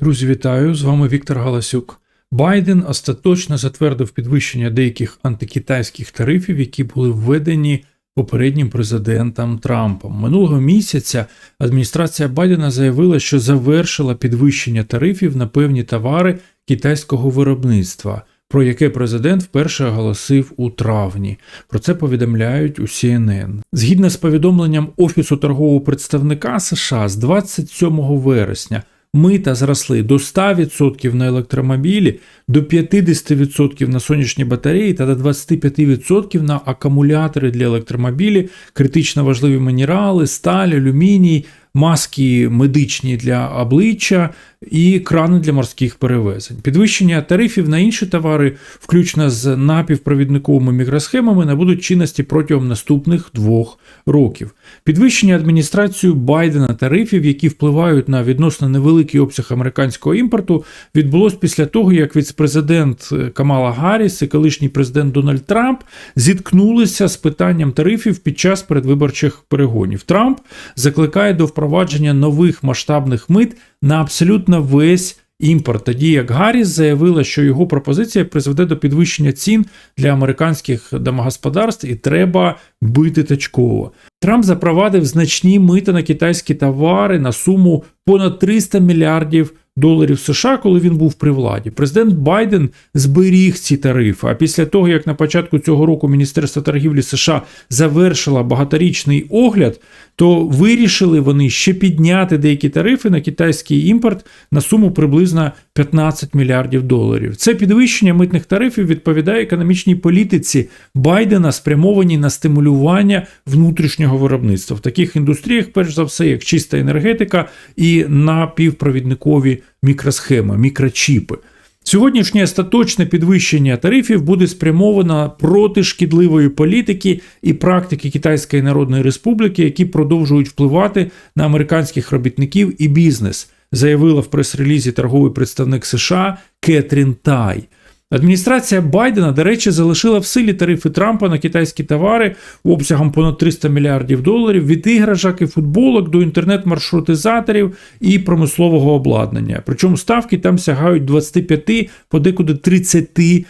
Друзі, вітаю! З вами Віктор Галасюк. Байден остаточно затвердив підвищення деяких антикитайських тарифів, які були введені попереднім президентом Трампом. Минулого місяця адміністрація Байдена заявила, що завершила підвищення тарифів на певні товари китайського виробництва, про яке президент вперше оголосив у травні. Про це повідомляють у CNN. Згідно з повідомленням Офісу торгового представника США з 27 вересня. Мита зросли до 100% на електромобілі, до 50% на сонячні батареї та до 25% на акумулятори для електромобілі, критично важливі мінерали, сталь, алюміній, маски медичні для обличчя і крани для морських перевезень. Підвищення тарифів на інші товари, включно з напівпровідниковими мікросхемами, набудуть чинності протягом наступних двох років. Підвищення адміністрацією Байдена тарифів, які впливають на відносно невеликий обсяг американського імпорту, відбулось після того, як віцпрезидент Камала Гарріс і колишній президент Дональд Трамп зіткнулися з питанням тарифів під час передвиборчих перегонів. Трамп закликає до впровадження нових масштабних мит на абсолютно весь імпорт, тоді як Гарріс заявила, що його пропозиція призведе до підвищення цін для американських домогосподарств і треба бити точково. Трамп запровадив значні мити на китайські товари на суму понад 300 мільярдів доларів США, коли він був при владі. Президент Байден зберіг ці тарифи. А після того, як на початку цього року Міністерство торгівлі США завершило багаторічний огляд, то вирішили вони ще підняти деякі тарифи на китайський імпорт на суму приблизно 15 мільярдів доларів. Це підвищення митних тарифів відповідає економічній політиці Байдена, спрямованій на стимулювання внутрішнього виробництва в таких індустріях, перш за все, як чиста енергетика і напівпровідникові мікросхеми, мікрочіпи. Сьогоднішнє остаточне підвищення тарифів буде спрямовано проти шкідливої політики і практики Китайської Народної Республіки, які продовжують впливати на американських робітників і бізнес, заявила в прес-релізі торговий представник США Кетрін Тай. Адміністрація Байдена, до речі, залишила в силі тарифи Трампа на китайські товари обсягом понад 300 мільярдів доларів від іграшок і футболок до інтернет-маршрутизаторів і промислового обладнання. Причому ставки там сягають 25, подекуди 30%.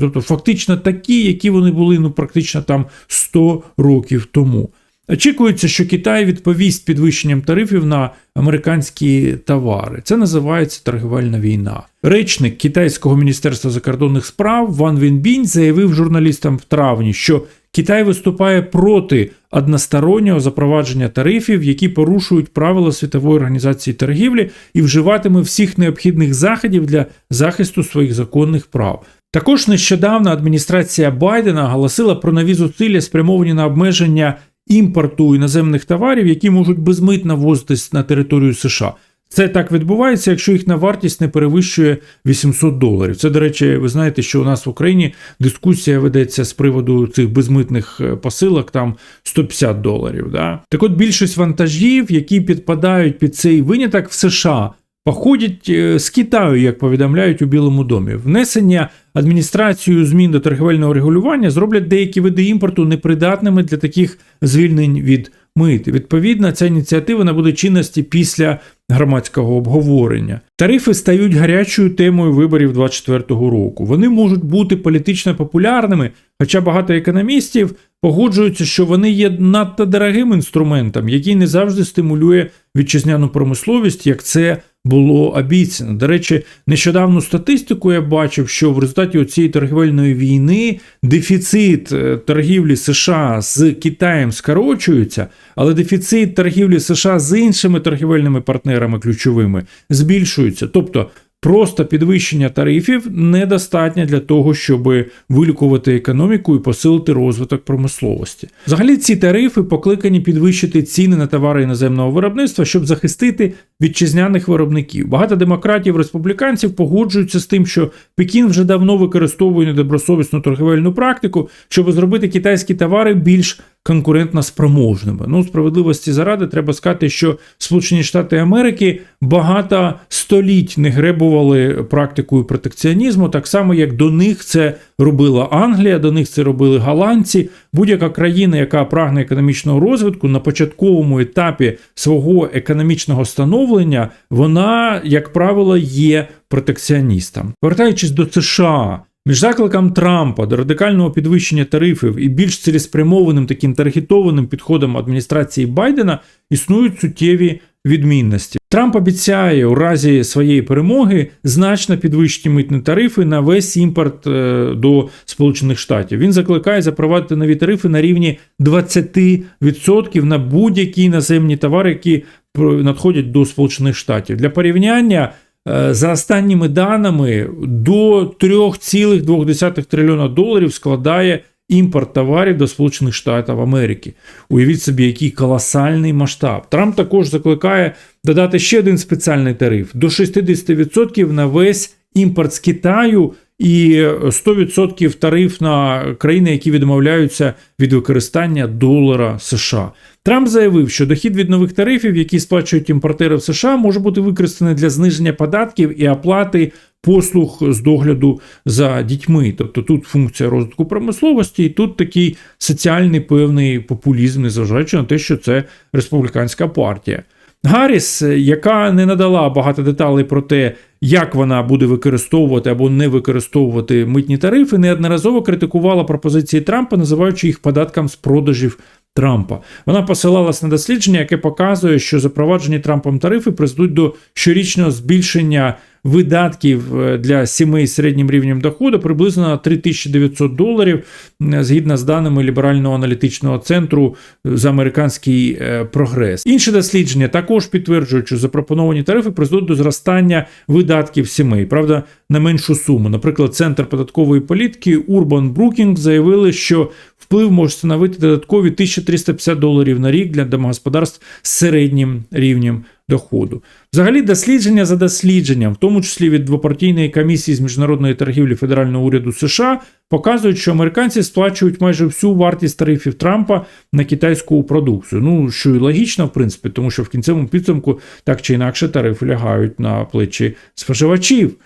Тобто фактично такі, які вони були ну практично там 100 років тому. Очікується, що Китай відповість підвищенням тарифів на американські товари. Це називається торгівельна війна. Речник Китайського міністерства закордонних справ Ван Вінбінь заявив журналістам в травні, що Китай виступає проти одностороннього запровадження тарифів, які порушують правила світової організації торгівлі, і вживатиме всіх необхідних заходів для захисту своїх законних прав. Також нещодавно адміністрація Байдена оголосила про нові зусилля, спрямовані на обмеження імпорту іноземних товарів, які можуть безмитно ввозитись на територію США. Це так відбувається, якщо їхня вартість не перевищує 800 доларів. Це, до речі, ви знаєте, що у нас в Україні дискусія ведеться з приводу цих безмитних посилок, там 150 доларів. Да? Так от більшість вантажів, які підпадають під цей виняток в США, походять з Китаю, як повідомляють у Білому домі. Внесення адміністрацією змін до торгівельного регулювання зроблять деякі види імпорту непридатними для таких звільнень від мит. Відповідно, ця ініціатива набуде чинності після громадського обговорення. Тарифи стають гарячою темою виборів 2024 року. Вони можуть бути політично популярними, хоча багато економістів погоджуються, що вони є надто дорогим інструментом, який не завжди стимулює вітчизняну промисловість, як це було обіцяно. До речі, нещодавну статистику я бачив, що в результаті цієї торгівельної війни дефіцит торгівлі США з Китаєм скорочується, але дефіцит торгівлі США з іншими торгівельними партнерами ключовими збільшується. Тобто Просто підвищення тарифів недостатньо для того, щоб вилікувати економіку і посилити розвиток промисловості. Взагалі, ці тарифи покликані підвищити ціни на товари іноземного виробництва, щоб захистити вітчизняних виробників. Багато демократів, республіканців погоджуються з тим, що Пекін вже давно використовує недобросовісну торгівельну практику, щоб зробити китайські товари більш конкурентно спроможними. Ну, справедливості заради треба сказати, що Сполучені Штати Америки багато століть не гребували практикою протекціонізму, так само як до них це робила Англія, до них це робили голландці. Будь-яка країна, яка прагне економічного розвитку на початковому етапі свого економічного становлення, вона, як правило, є протекціоністом. Повертаючись до США. Між закликом Трампа до радикального підвищення тарифів і більш цілеспрямованим таким таргетованим підходом адміністрації Байдена існують суттєві відмінності. Трамп обіцяє у разі своєї перемоги значно підвищити митні тарифи на весь імпорт е, до Сполучених Штатів. Він закликає запровадити нові тарифи на рівні 20% на будь-які іноземні товари, які надходять до Сполучених Штатів. Для порівняння. Е, за останніми даними до 3,2 трильйона доларів складає імпорт товарів до Сполучених Штатів Америки. Уявіть собі, який колосальний масштаб. Трамп також закликає додати ще один спеціальний тариф до 60% на весь імпорт з Китаю. І 100% тариф на країни, які відмовляються від використання долара США. Трамп заявив, що дохід від нових тарифів, які сплачують імпортери в США, може бути використаний для зниження податків і оплати послуг з догляду за дітьми. Тобто тут функція розвитку промисловості, і тут такий соціальний певний популізм, незважаючи на те, що це республіканська партія. Гарріс, яка не надала багато деталей про те, як вона буде використовувати або не використовувати митні тарифи, неодноразово критикувала пропозиції Трампа, називаючи їх податком з продажів Трампа. Вона посилалась на дослідження, яке показує, що запроваджені Трампом тарифи призведуть до щорічного збільшення видатків е, для сімей з середнім рівнем доходу приблизно на 3900 доларів, згідно з даними ліберального аналітичного центру е, за американський е, прогрес. Інші дослідження також підтверджують, що запропоновані тарифи призведуть до зростання видатків сімей, правда, на меншу суму. Наприклад, центр податкової політики Urban Brookings заявили, що вплив може становити додаткові 1350 доларів на рік для домогосподарств з середнім рівнем доходу. Взагалі, дослідження за дослідженням, в тому числі від двопартійної комісії з міжнародної торгівлі Федерального уряду США, показують, що американці сплачують майже всю вартість тарифів Трампа на китайську продукцію. Ну що і логічно, в принципі, тому що в кінцевому підсумку так чи інакше тарифи лягають на плечі споживачів.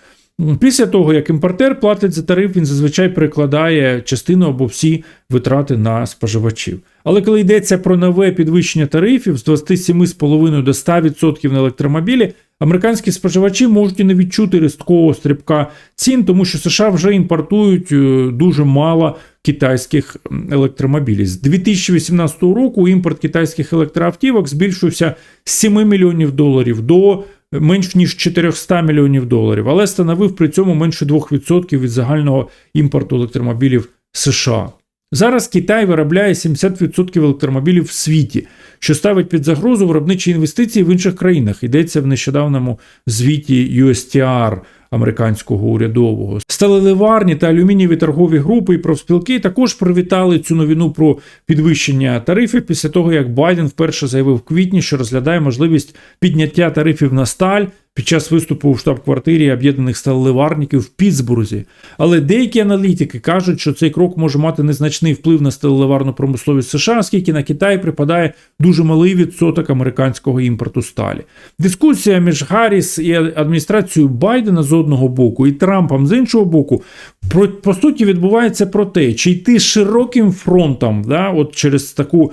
Після того, як імпортер платить за тариф, він зазвичай перекладає частину або всі витрати на споживачів. Але коли йдеться про нове підвищення тарифів з 27,5 до 100% на електромобілі, американські споживачі можуть і не відчути різкого стрибка цін, тому що США вже імпортують е, дуже мало китайських електромобілів. З 2018 року імпорт китайських електроавтівок збільшився з 7 мільйонів доларів до менш ніж 400 мільйонів доларів, але становив при цьому менше 2% від загального імпорту електромобілів США. Зараз Китай виробляє 70% електромобілів в світі, що ставить під загрозу виробничі інвестиції в інших країнах. Йдеться в нещодавному звіті USTR – американського урядового. Сталеливарні та алюмінієві торгові групи і профспілки також привітали цю новину про підвищення тарифів після того, як Байден вперше заявив в квітні, що розглядає можливість підняття тарифів на сталь під час виступу у штаб-квартирі об'єднаних сталеливарників в Пітсбурзі. Але деякі аналітики кажуть, що цей крок може мати незначний вплив на сталеливарну промисловість США, оскільки на Китай припадає дуже малий відсоток американського імпорту сталі. Дискусія між Гарріс і адміністрацією Байдена з одного боку і Трампом з іншого боку, про, по суті, відбувається про те, чи йти широким фронтом, да, от через таку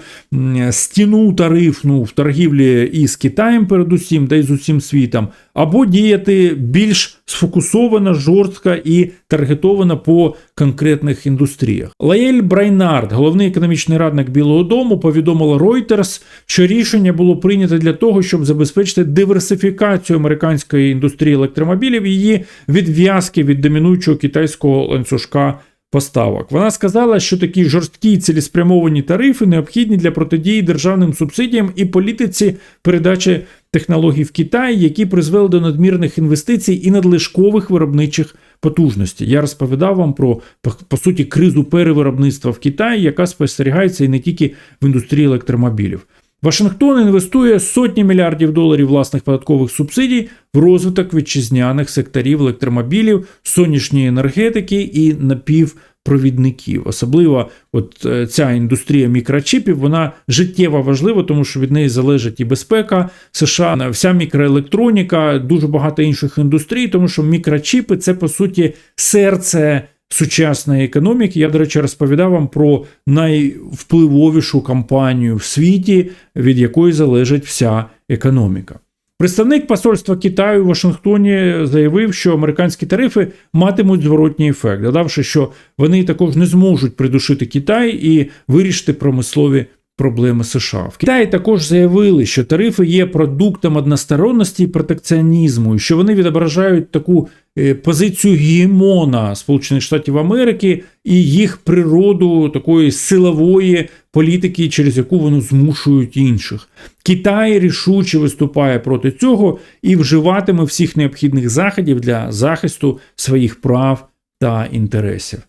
стіну тарифну в торгівлі із Китаєм, передусім, да й з усім світом або діяти більш сфокусовано, жорстко і таргетовано по конкретних індустріях. Лаєль Брайнард, головний економічний радник Білого Дому, повідомила Reuters, що рішення було прийнято для того, щоб забезпечити диверсифікацію американської індустрії електромобілів її відв'язки від домінуючого китайського ланцюжка. Поставок вона сказала, що такі жорсткі цілеспрямовані тарифи необхідні для протидії державним субсидіям і політиці передачі технологій в Китай, які призвели до надмірних інвестицій і надлишкових виробничих потужностей. Я розповідав вам про по суті кризу перевиробництва в Китаї, яка спостерігається і не тільки в індустрії електромобілів. Вашингтон інвестує сотні мільярдів доларів власних податкових субсидій в розвиток вітчизняних секторів електромобілів, сонячної енергетики і напів провідників. Особливо от е, ця індустрія мікрочіпів, вона життєво важлива, тому що від неї залежить і безпека США, вся мікроелектроніка, дуже багато інших індустрій, тому що мікрочіпи це по суті серце. Сучасної економіки я, до речі, розповідав вам про найвпливовішу компанію в світі, від якої залежить вся економіка. Представник посольства Китаю в Вашингтоні заявив, що американські тарифи матимуть зворотній ефект, додавши, що вони також не зможуть придушити Китай і вирішити промислові проблеми США. В Китаї також заявили, що тарифи є продуктом односторонності і протекціонізму, і що вони відображають таку е, позицію гегемона Сполучених Штатів Америки і їх природу такої силової політики, через яку вони змушують інших. Китай рішуче виступає проти цього і вживатиме всіх необхідних заходів для захисту своїх прав та інтересів.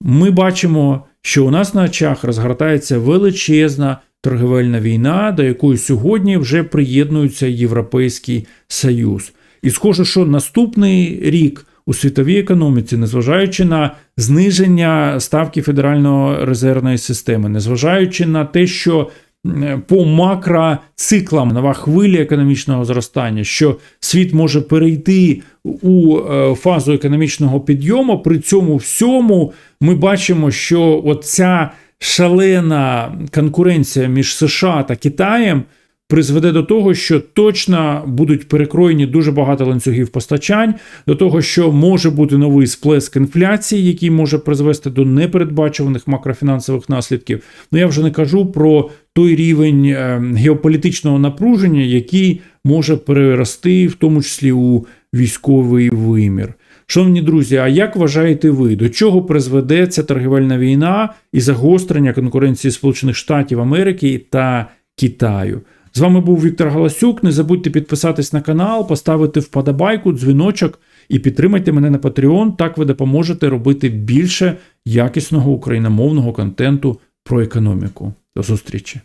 Ми бачимо, що у нас на очах розгортається величезна торговельна війна, до якої сьогодні вже приєднується Європейський Союз. І схоже, що наступний рік у світовій економіці, незважаючи на зниження ставки Федеральної резервної системи, незважаючи на те, що по макроциклам нова хвиля економічного зростання, що світ може перейти у е, фазу економічного підйому. При цьому всьому ми бачимо, що оця шалена конкуренція між США та Китаєм призведе до того, що точно будуть перекроєні дуже багато ланцюгів постачань, до того, що може бути новий сплеск інфляції, який може призвести до непередбачуваних макрофінансових наслідків. Ну я вже не кажу про той рівень е, геополітичного напруження, який може перерости, в тому числі у військовий вимір. Шановні друзі, а як вважаєте ви, до чого призведе ця торгівельна війна і загострення конкуренції Сполучених Штатів Америки та Китаю? З вами був Віктор Галасюк. Не забудьте підписатись на канал, поставити вподобайку, дзвіночок і підтримайте мене на Patreon. Так ви допоможете робити більше якісного україномовного контенту про економіку. До зустрічі!